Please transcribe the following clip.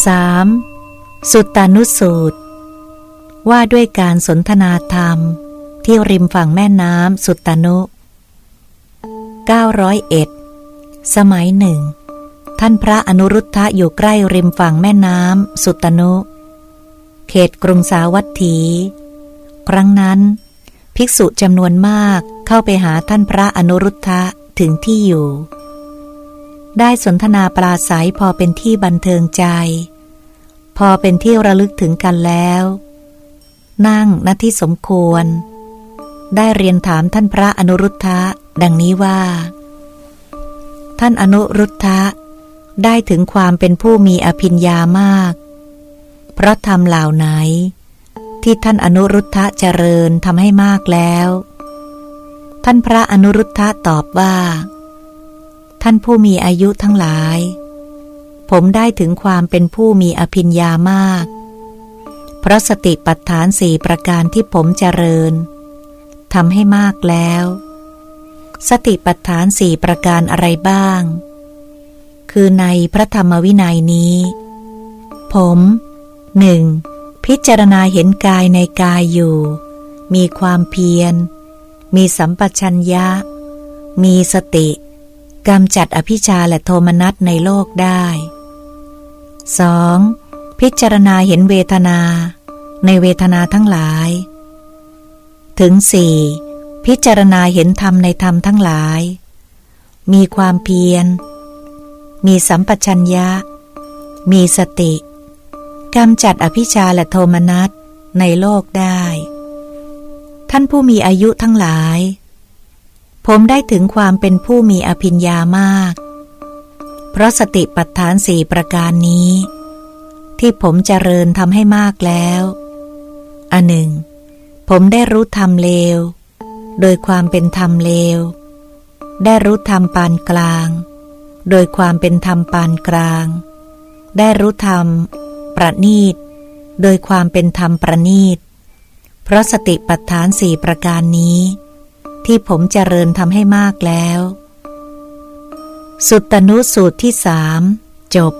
3. สุตตานุสูตร ว่าด้วยการสนทนาธรรม ที่ริมฝั่งแม่น้ำสุตตานุ 901 สมัยหนึ่ง ท่านพระอนุรุทธะอยู่ใกล้ริมฝั่งแม่น้ำสุตตานุ เขตกรุงสาวัตถี ครั้งนั้น ภิกษุจำนวนมากเข้าไปหาท่านพระอนุรุทธะถึงที่อยู่ ได้สนทนาปราศัยพอเป็นที่บันเทิงใจ พอเป็นที่ระลึกถึงกันแล้ว นั่งณที่สมควร ได้เรียนถามท่านพระอนุรุทธะ ดังนี้ว่า ท่านอนุรุทธะ ได้ถึงความเป็นผู้มีอภิญญามาก เพราะทำเหล่าไหน ที่ท่านอนุรุทธะเจริญทำให้มากแล้ว ท่านพระอนุรุทธะตอบว่า ท่านผู้มีอายุทั้งหลาย ผมได้ถึงความเป็นผู้มีอภิญญามาก เพราะสติปัฏฐานสี่ประการที่ผมเจริญทำให้มากแล้ว สติปัฏฐานสี่ประการอะไรบ้าง คือในพระธรรมวินัยนี้ ผมหนึ่งพิจารณาเห็นกายในกายอยู่ มีความเพียร มีสัมปชัญญะ มีสติ กำจัดอภิชาและโทมนัสในโลกได้ 2. พิจารณาเห็นเวทนา ในเวทนาทั้งหลาย ถึงสี่พิจารณาเห็นธรรมในธรรมทั้งหลาย มีความเพียร มีสัมปชัญญะ มีสติกำจัดอภิชาและโทมนัสในโลกได้ ท่านผู้มีอายุทั้งหลาย ผมได้ถึงความเป็นผู้มีอภิญญามาก เพราะสติปัฏฐานสี่ประการนี้ ที่ผมเจริญทำให้มากแล้วอันหนึ่ง ผมได้รู้ธรรมเลว โดยความเป็นธรรมเลว ได้รู้ธรรมปานกลาง โดยความเป็นธรรมปานกลาง ได้รู้ธรรม ประณีต โดยความเป็นธรรมประณีต เพราะสติปัฏฐานสี่ประการนี้ ที่ผมเจริญทำให้มากแล้ว สุตตนุสูตรที่สามจบ